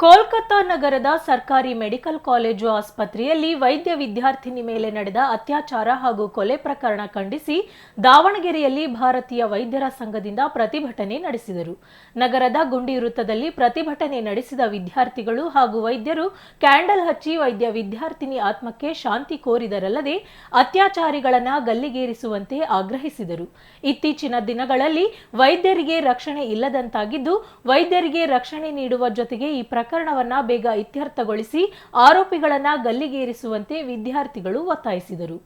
ಕೋಲ್ಕತ್ತಾ ನಗರದ ಸರ್ಕಾರಿ medical college ಆಸ್ಪತ್ರೆಯಲ್ಲಿ ವೈದ್ಯ ವಿದ್ಯಾರ್ಥಿನಿ ಮೇಲೆ ನಡೆದ ಅತ್ಯಾಚಾರ ಹಾಗೂ ಕೊಲೆ ಪ್ರಕರಣ ಖಂಡಿಸಿ ದಾವಣಗೆರೆಯಲ್ಲಿ ಭಾರತೀಯ ವೈದ್ಯರ ಸಂಘದಿಂದ ಪ್ರತಿಭಟನೆ ನಡೆಸಿದರು. ನಗರದ ಗುಂಡಿ ವೃತ್ತದಲ್ಲಿ ಪ್ರತಿಭಟನೆ ನಡೆಸಿದ ವಿದ್ಯಾರ್ಥಿಗಳು ಹಾಗೂ ವೈದ್ಯರು ಕ್ಯಾಂಡಲ್ ಹಚ್ಚಿ ವೈದ್ಯ ವಿದ್ಯಾರ್ಥಿನಿ ಆತ್ಮಕ್ಕೆ ಶಾಂತಿ ಕೋರಿದರಲ್ಲದೆ ಅತ್ಯಾಚಾರಿಗಳನ್ನು ಗಲ್ಲಿಗೇರಿಸುವಂತೆ ಆಗ್ರಹಿಸಿದರು. ಇತ್ತೀಚಿನ ದಿನಗಳಲ್ಲಿ ವೈದ್ಯರಿಗೆ ರಕ್ಷಣೆ ಇಲ್ಲದಂತಾಗಿದ್ದು ವೈದ್ಯರಿಗೆ ರಕ್ಷಣೆ ನೀಡುವ ಜೊತೆಗೆ ಈ ಪ್ರಕರಣವನ್ನ ಬೇಗ ಇತ್ಯರ್ಥಗೊಳಿಸಿ ಆರೋಪಿಗಳನ್ನ ಗಲ್ಲಿಗೇರಿಸುವಂತೆ ವಿದ್ಯಾರ್ಥಿಗಳು ಒತ್ತಾಯಿಸಿದರು.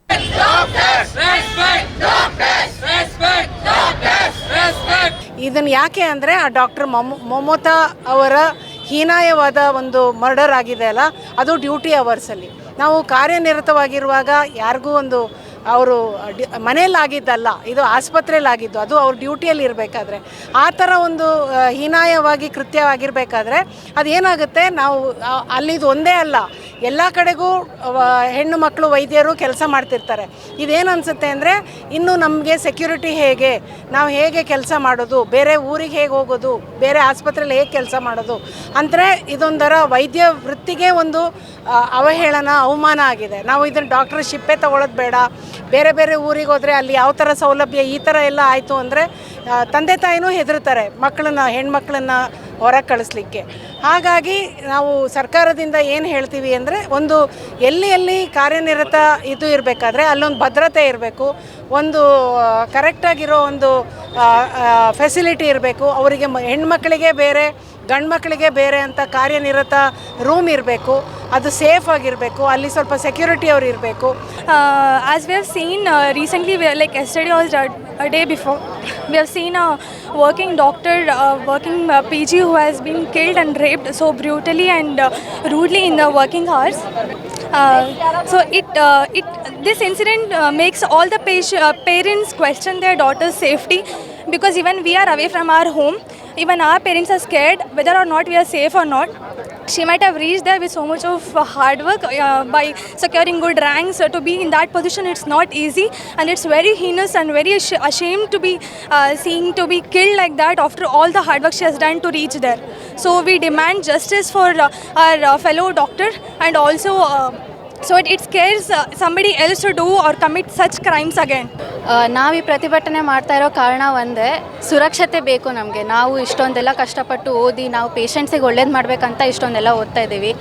ಇದನ್ನು ಯಾಕೆ ಅಂದರೆ ಆ ಡಾಕ್ಟರ್ ಮಮ, ಮಮತಾ ಅವರ ಹೀನಾಯವಾದ ಒಂದು ಮರ್ಡರ್ ಆಗಿದೆ ಅಲ್ಲ? ಅದು ಡ್ಯೂಟಿ ಅವರ್ಸಲ್ಲಿ ನಾವು ಕಾರ್ಯನಿರತವಾಗಿರುವಾಗ ಯಾರಿಗೂ ಒಂದು ಅವರು ಮನೆಯಲ್ಲಾಗಿದ್ದಲ್ಲ, ಇದು ಆಸ್ಪತ್ರೆಯಲ್ಲಾಗಿದ್ದು, ಅದು ಅವ್ರ ಡ್ಯೂಟಿಯಲ್ಲಿ ಇರಬೇಕಾದ್ರೆ. ಆ ಥರ ಒಂದು ಹೀನಾಯವಾಗಿ ಕೃತ್ಯವಾಗಿರಬೇಕಾದ್ರೆ, ಅದೇನಾಗುತ್ತೆ? ನಾವು ಅಲ್ಲಿದು ಒಂದೇ ಅಲ್ಲ ಎಲ್ಲ ಕಡೆಗೂ ಹೆಣ್ಣು ಮಕ್ಕಳು ವೈದ್ಯರು ಕೆಲಸ ಮಾಡ್ತಿರ್ತಾರೆ. ಇದೇನು ಅನಿಸುತ್ತೆ ಅಂದರೆ, ಇನ್ನು ನಮಗೆ ಸೆಕ್ಯೂರಿಟಿ ಹೇಗೆ? ನಾವು ಹೇಗೆ ಕೆಲಸ ಮಾಡೋದು? ಬೇರೆ ಊರಿಗೆ ಹೇಗೆ ಹೋಗೋದು? ಬೇರೆ ಆಸ್ಪತ್ರೆಯಲ್ಲಿ ಹೇಗೆ ಕೆಲಸ ಮಾಡೋದು? ಅಂದರೆ ಇದೊಂಥರ ವೈದ್ಯ ವೃತ್ತಿಗೆ ಒಂದು ಅವಹೇಳನ ಅವಮಾನ ಆಗಿದೆ. ನಾವು ಇದನ್ನು ಡಾಕ್ಟರ್ ಶಿಪ್ಪೆ ತಗೊಳ್ಳೋದು ಬೇಡ. ಬೇರೆ ಬೇರೆ ಊರಿಗೆ ಹೋದರೆ ಅಲ್ಲಿ ಯಾವ ಥರ ಸೌಲಭ್ಯ, ಈ ಥರ ಎಲ್ಲ ಆಯಿತು ಅಂದರೆ ತಂದೆ ತಾಯಿನೂ ಹೆದರ್ತಾರೆ ಮಕ್ಕಳನ್ನ ಹೆಣ್ಮಕ್ಳನ್ನ ಹೊರಗೆ ಕಳಿಸ್ಲಿಕ್ಕೆ. ಹಾಗಾಗಿ ನಾವು ಸರ್ಕಾರದಿಂದ ಏನು ಹೇಳ್ತೀವಿ ಅಂದರೆ ಒಂದು ಎಲ್ಲಿ ಎಲ್ಲಿ ಕಾರ್ಯನಿರತ ಇದು ಇರಬೇಕಾದ್ರೆ ಅಲ್ಲೊಂದು ಭದ್ರತೆ ಇರಬೇಕು, ಒಂದು ಕರೆಕ್ಟಾಗಿರೋ ಒಂದು ಫೆಸಿಲಿಟಿ ಇರಬೇಕು, ಅವರಿಗೆ ಹೆಣ್ಮಕ್ಳಿಗೆ ಬೇರೆ ಗಂಡು ಮಕ್ಕಳಿಗೆ ಬೇರೆ ಅಂತ ಕಾರ್ಯನಿರತ ರೂಮ್ ಇರಬೇಕು. ಅದು ಸೇಫ್ ಆಗಿರಬೇಕು ಅಲ್ಲಿ ಸ್ವಲ್ಪ ಸೆಕ್ಯೂರಿಟಿ ಅವ್ರು ಇರಬೇಕು Uh, as we have seen uh, recently, we are, like yesterday or a a day before, we have seen a working doctor, uh, working uh, PG who has been killed and raped so brutally and uh, rudely in the working hours. Uh, so it, uh, it, this incident uh, makes all the patient, uh, parents question their daughter's safety because even we are away from our home, even our parents are scared whether or not we are safe or not she might have reached there with so much of uh, hard work uh, by securing good ranks uh, to be in that position it's not easy. And it's very heinous and very ashamed to be uh, seeing to be killed like that after all the hard work she has done to reach there. So we demand justice for uh, our uh, fellow doctor and also uh, so it it cares somebody else to do or commit such crimes again. ನಾವು ಈ ಪ್ರತಿಭಟನೆ ಮಾಡ್ತಾ ಇರೋ ಕಾರಣ ಒಂದೇ, ಸುರಕ್ಷತೆ ಬೇಕು ನಮಗೆ. ನಾವು ಇಷ್ಟೊಂದೆಲ್ಲ ಕಷ್ಟಪಟ್ಟು ಓದಿ, ನಾವು ಪೇಷಂಟ್ಸಿಗೆ ಒಳ್ಳೇದು ಮಾಡಬೇಕಂತ ಇಷ್ಟೊಂದೆಲ್ಲ ಓದ್ತಾ ಇದ್ದೀವಿ.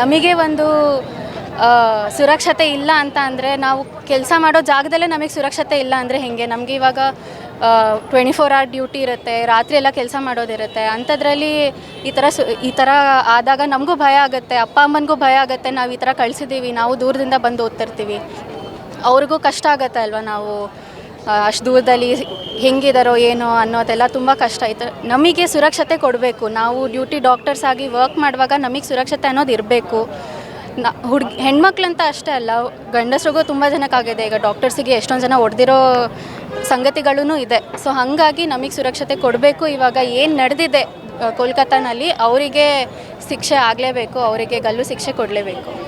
ನಮಗೆ ಒಂದು ಸುರಕ್ಷತೆ ಇಲ್ಲ ಅಂತ ಅಂದರೆ ನಾವು ಕೆಲಸ ಮಾಡೋ ಜಾಗದಲ್ಲೇ ನಮಗೆ ಸುರಕ್ಷತೆ ಇಲ್ಲ ಅಂದರೆ ಹೇಗೆ? ನಮಗೆ ಇವಾಗ ಟ್ವೆಂಟಿ ಫೋರ್ ಅವರ್ ಡ್ಯೂಟಿ ಇರುತ್ತೆ, ರಾತ್ರಿ ಎಲ್ಲ ಕೆಲಸ ಮಾಡೋದಿರುತ್ತೆ, ಅಂಥದ್ರಲ್ಲಿ ಈ ಥರ ಸು ಈ ಥರ ಆದಾಗ ನಮಗೂ ಭಯ ಆಗುತ್ತೆ, ಅಪ್ಪ ಅಮ್ಮನಿಗೂ ಭಯ ಆಗುತ್ತೆ, ನಾವು ಈ ಥರ ಕಳಿಸಿದ್ದೀವಿ ನಾವು ದೂರದಿಂದ ಬಂದು ಓದ್ತಿರ್ತೀವಿ. ಅವ್ರಿಗೂ ಕಷ್ಟ ಆಗುತ್ತೆ ಅಲ್ವಾ ನಾವು ಅಷ್ಟು ದೂರದಲ್ಲಿ ಹೆಂಗಿದಾರೋ ಏನೋ ಅನ್ನೋದೆಲ್ಲ ತುಂಬ ಕಷ್ಟ ಆಯ್ತು. ನಮಗೆ ಸುರಕ್ಷತೆ ಕೊಡಬೇಕು, ನಾವು ಡ್ಯೂಟಿ ಡಾಕ್ಟರ್ಸ್ ಆಗಿ ವರ್ಕ್ ಮಾಡುವಾಗ ನಮಗೆ ಸುರಕ್ಷತೆ ಅನ್ನೋದು ಇರಬೇಕು. ನ, ಹುಡುಗಿ, ಹೆಣ್ಮಕ್ಳಂತ ಅಷ್ಟೇ ಅಲ್ಲ, ಗಂಡಸ್ರಿಗೂ ತುಂಬ ಜನಕ್ಕಾಗಿದೆ, ಈಗ ಡಾಕ್ಟರ್ಸಿಗೆ ಎಷ್ಟೊಂದು ಜನ ಹೊಡೆದಿರೋ ಸಂಗತಿಗಳೂ ಇದೆ. ಸೊ ಹಾಗಾಗಿ ನಮಗೆ ಸುರಕ್ಷತೆ ಕೊಡಬೇಕು. ಇವಾಗ ಏನು ನಡೆದಿದೆ ಕೋಲ್ಕತ್ತಾನಲ್ಲಿ, ಅವರಿಗೆ ಶಿಕ್ಷೆ ಆಗಲೇಬೇಕು, ಅವರಿಗೆ ಗಲ್ಲು ಶಿಕ್ಷೆ ಕೊಡಲೇಬೇಕು.